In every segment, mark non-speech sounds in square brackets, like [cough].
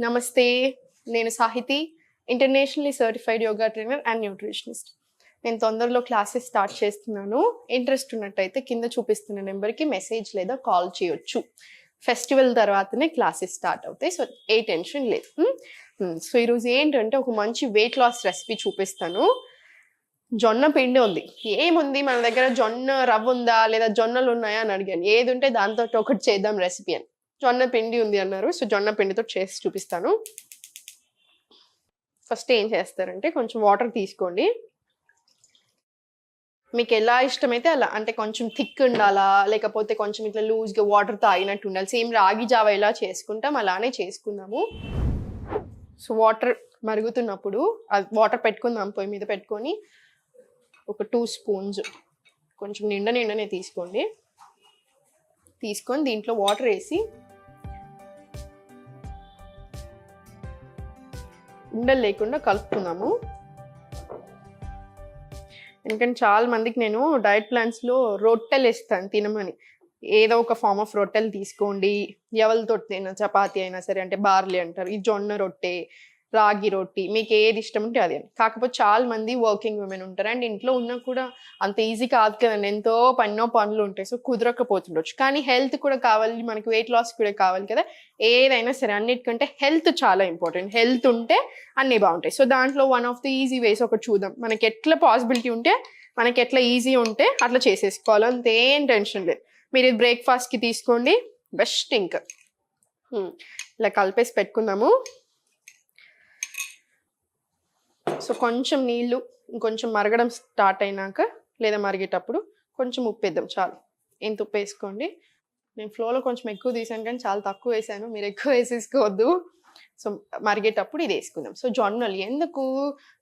నమస్తే నేను Sahiti internationally certified yoga trainer and nutritionist. నేను తొందరలో క్లాసెస్ స్టార్ట్ చేస్తున్నాను. ఇంట్రెస్ట్ ఉన్నట్టయితే కింద చూపిస్తున్న నెంబర్కి మెసేజ్ లేదా కాల్ చేయొచ్చు. ఫెస్టివల్ తర్వాతనే క్లాసెస్ స్టార్ట్ అవుతాయి. సో ఏ టెన్షన్ లేదు. సో ఈరోజు ఏంటంటే ఒక మంచి వెయిట్ లాస్ రెసిపీ చూపిస్తాను. జొన్న పిండి ఉంది. ఏముంది? మన దగ్గర జొన్న రవ్వ ఉందా? లేదా జొన్నలు ఉన్నాయా అని అడిగాను. ఏది ఉంటే దాంతో ఒకటి చేద్దాం రెసిపీ అని. జొన్న పిండి ఉంది అన్నారు. సో జొన్న పిండితో చేసి చూపిస్తాను. ఫస్ట్ ఏం చేస్తారంటే కొంచెం వాటర్ తీసుకోండి. మీకు ఎలా ఇష్టమైతే అలా అంటే కొంచెం థిక్ ఉండాలా లేకపోతే కొంచెం ఇట్లా లూజ్గా వాటర్ తాగినట్టు ఉండాలి. సేమ్ రాగి జావ ఎలా చేసుకుంటాం అలానే చేసుకుందాము. సో వాటర్ మరుగుతున్నప్పుడు వాటర్ పెట్టుకుందాం పొయ్యి మీద పెట్టుకొని ఒక టూ స్పూన్స్ కొంచెం నిండా నిండనే తీసుకోండి. తీసుకొని దీంట్లో వాటర్ వేసి ఉండలు లేకుండా కలుపుకుందాము. ఎందుకంటే చాలా మందికి నేను డైట్ ప్లాన్స్లో రొట్టెలు ఇస్తాను తినమని. ఏదో ఒక ఫామ్ ఆఫ్ రొట్టెలు తీసుకోండి. ఎవరితో తిన చపాతీ అయినా సరే అంటే బార్లీ అంటారు. ఈ జొన్న రొట్టె రాగి రొట్టి మీకు ఏది ఇష్టం ఉంటే అది. అని కాకపోతే చాలా మంది వర్కింగ్ ఉమెన్ ఉంటారు. అండ్ ఇంట్లో ఉన్నా కూడా అంత ఈజీ కాదు కదండి. ఎంతో పన్నో పనులు ఉంటాయి. సో కుదరకపోతుండొచ్చు. కానీ హెల్త్ కూడా కావాలి. మనకి వెయిట్ లాస్ కూడా కావాలి కదా. ఏదైనా సరే అన్నిటికంటే హెల్త్ చాలా ఇంపార్టెంట్ హెల్త్ ఉంటే అన్నీ బాగుంటాయి. సో దాంట్లో one of the easy ways ఒకటి చూద్దాం. మనకి ఎట్లా పాసిబిలిటీ ఉంటే మనకి ఎట్లా ఈజీ ఉంటే అట్లా చేసేసుకోవాలి. అంతేం టెన్షన్ లేదు. మీరు ఇది బ్రేక్ఫాస్ట్కి తీసుకోండి. బెస్ట్ ఇంకా ఇలా కలిపేసి పెట్టుకుందాము. సో కొంచెం నీళ్ళు ఇంకొంచెం మరగడం స్టార్ట్ అయినాక లేదా మరిగేటప్పుడు కొంచెం ఉప్పు వేద్దాం చాలు. ఎంత ఉప్పు వేసుకోండి? నేను ఫ్లోలో కొంచెం ఎక్కువ తీసాను కానీ చాలా తక్కువ వేసాను. మీరు ఎక్కువ వేసేసుకోవద్దు. సో మరిగేటప్పుడు ఇది వేసుకుందాం. సో జొన్నలు ఎందుకు?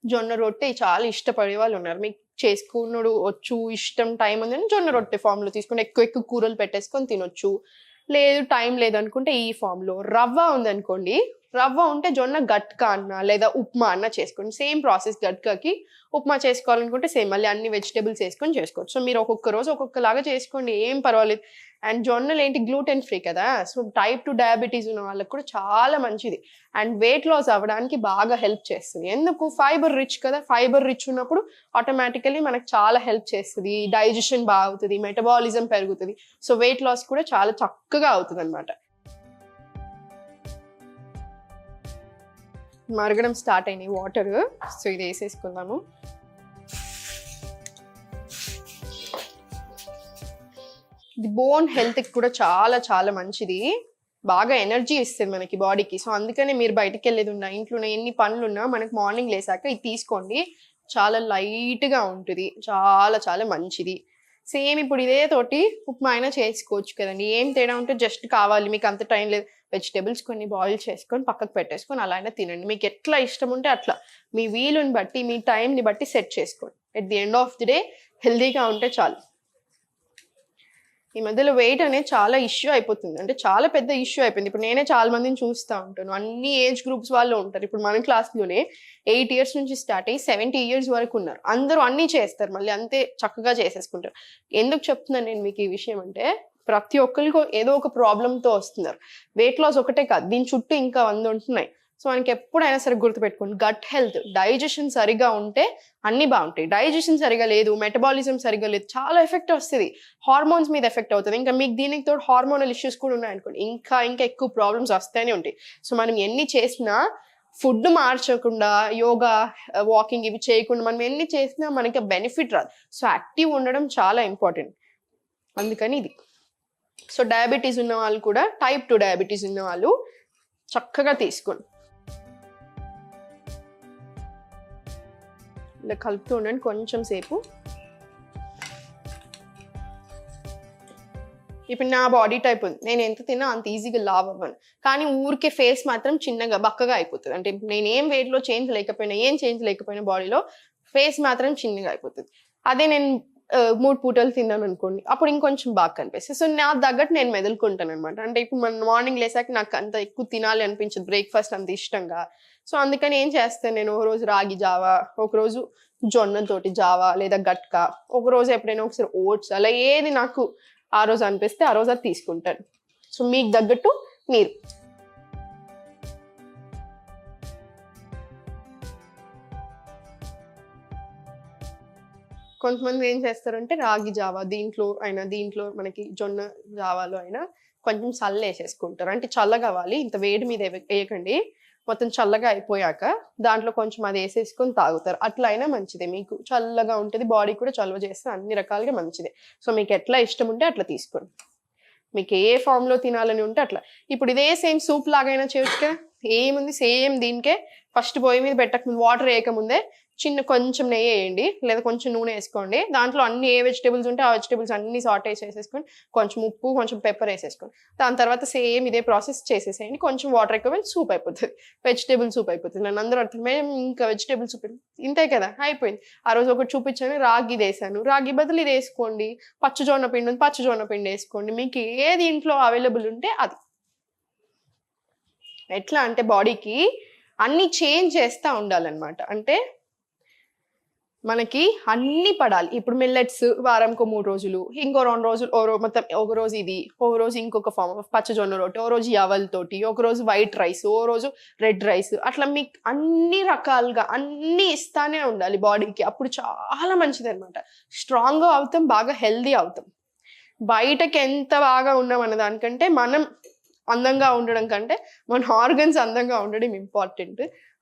జొన్న రొట్టె చాలా ఇష్టపడే వాళ్ళు ఉన్నారు. మీకు చేసుకున్నాడు వచ్చు ఇష్టం టైం ఉందని జొన్న రొట్టె ఫామ్లో తీసుకుని ఎక్కువ ఎక్కువ కూరలు పెట్టేసుకొని తినొచ్చు. లేదు టైం లేదనుకుంటే ఈ ఫామ్లో రవ్వ ఉందనుకోండి రవ్వ ఉంటే జొన్న గట్కా అన్న లేదా ఉప్మా అన్న చేసుకోండి. సేమ్ ప్రాసెస్ గట్కాకి ఉప్మా చేసుకోవాలనుకుంటే సేమ్ మళ్ళీ అన్ని వెజిటేబుల్స్ వేసుకొని చేసుకోవచ్చు. సో మీరు ఒక్కొక్క రోజు ఒక్కొక్కలాగా చేసుకోండి ఏం పర్వాలేదు. అండ్ జొన్నలు ఏంటి? గ్లూటెన్ ఫ్రీ కదా. సో టైప్ టు డయాబెటీస్ ఉన్న వాళ్ళకి కూడా చాలా మంచిది. అండ్ వెయిట్ లాస్ అవ్వడానికి బాగా హెల్ప్ చేస్తుంది. ఎందుకు? ఫైబర్ రిచ్ కదా. ఫైబర్ రిచ్ ఉన్నప్పుడు ఆటోమేటికలీ మనకు చాలా హెల్ప్ చేస్తుంది. డైజెషన్ బాగా అవుతుంది మెటబాలిజం పెరుగుతుంది. సో వెయిట్ లాస్ కూడా చాలా చక్కగా అవుతుంది అనమాట మరగడం స్టార్ట్ అయినాయి వాటర్. సో ఇది వేసేసుకుందాము. ఇది బోన్ హెల్త్కి కూడా చాలా చాలా మంచిది. బాగా ఎనర్జీ ఇస్తుంది మనకి బాడీకి. సో అందుకనే మీరు బయటికి వెళ్ళేది ఉన్నా ఇంట్లో ఎన్ని పనులు ఉన్నా మనకు మార్నింగ్ లేసాక ఇది తీసుకోండి. చాలా లైట్గా ఉంటుంది. చాలా చాలా మంచిది. సేమ్ ఇప్పుడు ఇదే తోటి ఉప్మా అయినా చేసుకోవచ్చు కదండి. ఏం తేడా ఉంటే జస్ట్ కావాలి. మీకు అంత టైం లేదు. వెజిటేబుల్స్ కొన్ని బాయిల్ చేసుకొని పక్కకు పెట్టేసుకొని అలా అయినా తినండి. మీకు ఎట్లా ఇష్టం ఉంటే అట్లా. మీ వీలుని బట్టి మీ టైంని బట్టి సెట్ చేసుకోండి. At the end of the day హెల్దీగా ఉంటే చాలు. ఈ మధ్యలో వెయిట్ అనేది చాలా ఇష్యూ అయిపోతుంది. అంటే చాలా పెద్ద ఇష్యూ అయిపోయింది. ఇప్పుడు నేనే చాలా మందిని చూస్తూ ఉంటాను. అన్ని ఏజ్ గ్రూప్స్ వాళ్ళు ఉంటారు. ఇప్పుడు మన క్లాస్లోనే ఎయిట్ ఇయర్స్ నుంచి స్టార్ట్ అయ్యి సెవెంటీ ఇయర్స్ వరకు ఉన్నారు. అందరూ అన్నీ చేస్తారు. మళ్ళీ అంతే చక్కగా చేసేసుకుంటారు. ఎందుకు చెప్తున్నాను నేను మీకు ఈ విషయం అంటే ప్రతి ఒక్కరికి ఏదో ఒక ప్రాబ్లంతో వస్తున్నారు. వెయిట్ లాస్ ఒకటే కాదు దీని చుట్టూ ఇంకా వంద ఉంటున్నాయి. సో మనకి ఎప్పుడైనా సరే గుర్తుపెట్టుకోండి గట్ హెల్త్ డైజెషన్ సరిగా ఉంటే అన్ని బాగుంటాయి. డైజెషన్ సరిగా లేదు మెటబాలిజం సరిగా లేదు చాలా ఎఫెక్ట్ వస్తుంది. హార్మోన్స్ మీద ఎఫెక్ట్ అవుతుంది. ఇంకా మీకు దీనికి తోడు హార్మోనల్ ఇష్యూస్ కూడా ఉన్నాయనుకోండి ఇంకా ఇంకా ఎక్కువ ప్రాబ్లమ్స్ వస్తూనే ఉంటాయి. సో మనం ఎన్ని చేసినా ఫుడ్ మార్చకుండా యోగా వాకింగ్ ఇవి చేయకుండా మనం ఎన్ని చేసినా మనకి బెనిఫిట్ రాదు. సో యాక్టివ్ ఉండడం చాలా ఇంపార్టెంట్ అందుకని ఇది. సో డయాబెటీస్ ఉన్న వాళ్ళు కూడా టైప్ టూ డయాబెటీస్ ఉన్న వాళ్ళు చక్కగా తీసుకోండి. ఇలా కలుపుతూ ఉండండి కొంచెం సేపు. ఇప్పుడు నా బాడీ టైప్ ఉంది. నేను ఎంత తిన్నా అంత ఈజీగా లావ్ అవ్వను. కానీ ఊరికే ఫేస్ మాత్రం చిన్నగా బక్కగా అయిపోతుంది. అంటే నేను ఏం వెయిట్లో చేంజ్ లేకపోయినా ఏం చేంజ్ లేకపోయినా బాడీలో ఫేస్ మాత్రం చిన్నగా అయిపోతుంది. అదే నేను మూడు పూటలు తిన్నాను అనుకోండి. అప్పుడు ఇంకొంచెం బాగా కనిపిస్తుంది. సో నా తగ్గట్టు నేను మెదులుకుంటాను అనమాట అంటే ఇప్పుడు మన మార్నింగ్ లేసాక నాకు అంత ఎక్కువ తినాలి అనిపించదు. బ్రేక్ఫాస్ట్ అంత ఇష్టంగా. సో అందుకని ఏం చేస్తాను నేను? ఒక రోజు రాగి జావా ఒకరోజు జొన్నతోటి జావా లేదా గట్కా ఒక రోజు ఎప్పుడైనా ఒకసారి ఓట్స్ అలా ఏది నాకు ఆ రోజు అనిపిస్తే ఆ రోజు అది తీసుకుంటాను. సో మీకు తగ్గట్టు మీరు. కొంతమంది ఏం చేస్తారంటే రాగి జావా దీంట్లో అయినా దీంట్లో మనకి జొన్న జావాలో అయినా కొంచెం చల్ల వేసేసుకుంటారు. అంటే చల్లగా అవ్వాలి. ఇంత వేడి మీద వేయకండి. మొత్తం చల్లగా అయిపోయాక దాంట్లో కొంచెం అది వేసేసుకొని తాగుతారు. అట్లా అయినా మంచిదే. మీకు చల్లగా ఉంటుంది బాడీ కూడా చల్లవ చేస్తే అన్ని రకాలుగా మంచిదే. సో మీకు ఎట్లా ఇష్టం ఉంటే అట్లా తీసుకోండి. మీకు ఏ ఫామ్లో తినాలని ఉంటే అట్లా. ఇప్పుడు ఇదే సేమ్ సూప్ లాగైనా చేయొచ్చు కదా ఏముంది? సేమ్ దీనికే. ఫస్ట్ పొయ్యి మీద పెట్టక వాటర్ వేయకముందే చిన్న కొంచెం నెయ్యి వేయండి లేదా కొంచెం నూనె వేసుకోండి. దాంట్లో అన్ని ఏ వెజిటేబుల్స్ ఉంటే ఆ వెజిటేబుల్స్ అన్ని సార్ట్ చేసేసుకొని కొంచెం ఉప్పు కొంచెం పెప్పర్ వేసేసుకోండి దాని తర్వాత సేమ్ ఇదే ప్రాసెస్ చేసేసేయండి. కొంచెం వాటర్ ఎక్కువ సూప్ అయిపోతుంది. వెజిటేబుల్ సూప్ అయిపోతుంది. నన్ను అందరూ అర్థం ఇంకా వెజిటేబుల్ సూప్ ఇంతే కదా అయిపోయింది. ఆ రోజు ఒకటి చూపించాను రాగి వేసాను. రాగి బదులు ఇది వేసుకోండి. పచ్చజొన్న పిండి ఉంది పచ్చజొన్న పిండి వేసుకోండి. మీకు ఏది ఇంట్లో అవైలబుల్ ఉంటే అది. ఎట్లా అంటే బాడీకి అన్ని చేంజ్ చేస్తూ ఉండాలన్నమాట. అంటే మనకి అన్ని పడాలి. ఇప్పుడు మిల్లెట్స్ వారంకో మూడు రోజులు ఇంకో రెండు రోజులు ఓ మొత్తం ఒక రోజు ఇది ఒక రోజు ఇంకొక ఫామ్ పచ్చజొన్న రొట్టె ఓ రోజు యవల్ తోటి ఒక రోజు వైట్ రైస్ ఓ రోజు రెడ్ రైస్ అట్లా మీకు అన్ని రకాలుగా అన్ని ఇస్తానే ఉండాలి బాడీకి అప్పుడు చాలా మంచిది అనమాట స్ట్రాంగ్గా అవుతాం బాగా హెల్దీ అవుతాం. బయటకి ఎంత బాగా ఉన్నాం అన్న దానికంటే మనం అందంగా ఉండడం కంటే మన ఆర్గన్స్ అందంగా ఉండడం ఇంపార్టెంట్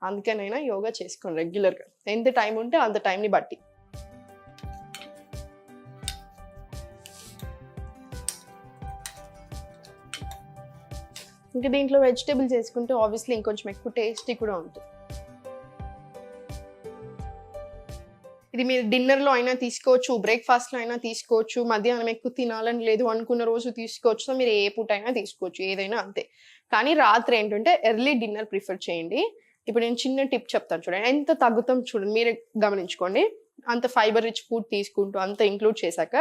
అందుకనైనా యోగా చేసుకోండి రెగ్యులర్గా. ఎంత టైం ఉంటే అంత టైంని బట్టి. ఇంకా దీంట్లో వెజిటేబుల్స్ చేసుకుంటే ఆబ్వియస్లీ ఇంకొంచెం ఎక్కువ టేస్టీ కూడా ఉంటుంది. ఇది మీరు డిన్నర్లో అయినా తీసుకోవచ్చు బ్రేక్ఫాస్ట్లో అయినా తీసుకోవచ్చు మధ్యాహ్నం ఎక్కువ తినాలని లేదు అనుకున్న రోజు తీసుకోవచ్చు సో మీరు ఏ పూట అయినా తీసుకోవచ్చు ఏదైనా అంతే. కానీ రాత్రి ఏంటంటే ఎర్లీ డిన్నర్ ప్రిఫర్ చేయండి. ఇప్పుడు నేను చిన్న టిప్ చెప్తాను చూడండి. ఎంత తగ్గుతాం చూడండి మీరే గమనించుకోండి. అంత ఫైబర్ రిచ్ ఫుడ్ తీసుకుంటూ అంత ఇంక్లూడ్ చేశాక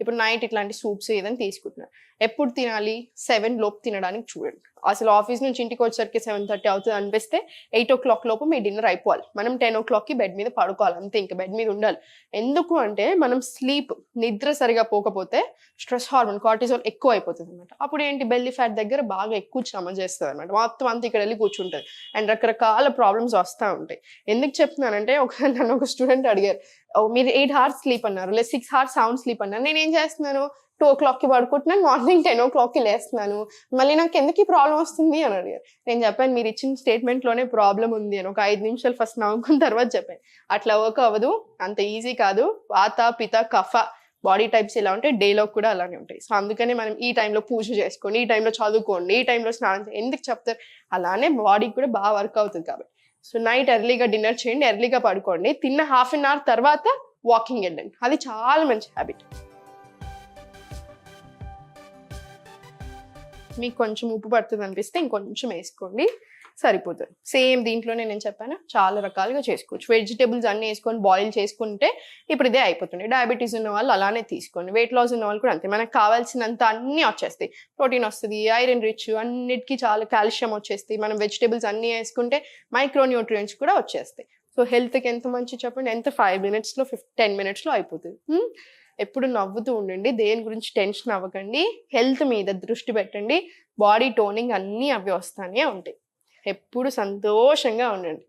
ఇప్పుడు నైట్ ఇట్లాంటి సూప్స్ ఏదైనా తీసుకుంటున్నారు ఎప్పుడు తినాలి? సెవెన్ లోపు తినడానికి చూడండి. అసలు ఆఫీస్ నుంచి ఇంటికి వచ్చేసరికి సెవెన్ థర్టీ అవుతుంది అనిపిస్తే ఎయిట్ ఓ క్లాక్ లోపు మీ డిన్నర్ అయిపోవాలి. మనం టెన్ ఓ క్లాక్కి బెడ్ మీద పడుకోవాలి. అంతే ఇంకా బెడ్ మీద ఉండాలి. ఎందుకు అంటే మనం స్లీప్ నిద్ర సరిగా పోకపోతే స్ట్రెస్ హార్మోన్ కార్టిజోల్ ఎక్కువ అయిపోతుంది అనమాట అప్పుడు ఏంటి? బెల్లీ ఫ్యాట్ దగ్గర బాగా ఎక్కువ శ్రమ చేస్తుంది అనమాట మొత్తం అంతా ఇక్కడ వెళ్ళి కూర్చుంటుంది. అండ్ రకరకాల ప్రాబ్లమ్స్ వస్తూ ఉంటాయి. ఎందుకు చెప్తున్నానంటే ఒక [laughs] నన్ను ఒక స్టూడెంట్ అడిగారు మీరు ఎయిట్ హార్స్ స్లీప్ అన్నారు. లేదా సిక్స్ హార్స్ సౌండ్ స్లీప్ అన్నారు. నేను ఏం చేస్తున్నాను? టూ ఓ క్లాక్కి పడుకుంటున్నాను మార్నింగ్ టెన్ ఓ క్లాక్కి లేస్తున్నాను. మళ్ళీ నాకు ఎందుకు ఈ ప్రాబ్లం వస్తుంది అని అడిగారు. నేను చెప్పాను మీరు ఇచ్చిన స్టేట్మెంట్లోనే ప్రాబ్లం ఉంది అని. ఒక ఐదు నిమిషాలు ఫస్ట్ నవ్వుకున్న తర్వాత చెప్పాను. అట్లా వర్క్ అవ్వదు అంత ఈజీ కాదు. వాత పిత కఫ బాడీ టైప్స్ ఎలా ఉంటాయి డేలో కూడా అలానే ఉంటాయి. సో అందుకనే మనం ఈ టైంలో పూజ చేసుకోండి ఈ టైంలో చదువుకోండి ఈ టైంలో స్నానం చేయండి. ఎందుకు చెప్తారు? అలానే బాడీకి కూడా బాగా వర్క్ అవుతుంది కాబట్టి. సో నైట్ ఎర్లీగా డిన్నర్ చేయండి ఎర్లీగా పడుకోండి. తిన్న హాఫ్ అన్ అవర్ తర్వాత వాకింగ్ వెళ్ళండి. అది చాలా మంచి హ్యాబిట్ మీకు కొంచెం ఉప్పు పడుతుంది అనిపిస్తే ఇంకొంచెం వేసుకోండి. సరిపోతుంది. సేమ్ దీంట్లోనే నేను చెప్పాను చాలా రకాలుగా చేసుకోవచ్చు. వెజిటేబుల్స్ అన్ని వేసుకొని బాయిల్ చేసుకుంటే ఇప్పుడు ఇదే అయిపోతుంది. డయాబెటీస్ ఉన్న వాళ్ళు అలానే తీసుకోండి. వెయిట్ లాస్ ఉన్న వాళ్ళు కూడా అంతే. మనకు కావాల్సినంత అన్ని వచ్చేస్తాయి. ప్రోటీన్ వస్తుంది ఐరన్ రిచ్ అన్నిటికీ చాలా కాల్షియం వచ్చేస్తాయి. మనం వెజిటేబుల్స్ అన్ని వేసుకుంటే మైక్రోన్యూట్రియంట్స్ కూడా వచ్చేస్తాయి. సో హెల్త్కి ఎంత మంచి చెప్పండి? ఎంత? ఫైవ్ మినిట్స్లో ఫిఫ్ టెన్ మినిట్స్లో అయిపోతుంది. Hmm? ఎప్పుడు నవ్వుతూ ఉండండి. దేని గురించి టెన్షన్ అవ్వకండి. హెల్త్ మీద దృష్టి పెట్టండి. బాడీ టోనింగ్ అన్నీ అవి వస్తానే ఉంటాయి. ఎప్పుడు సంతోషంగా ఉండండి.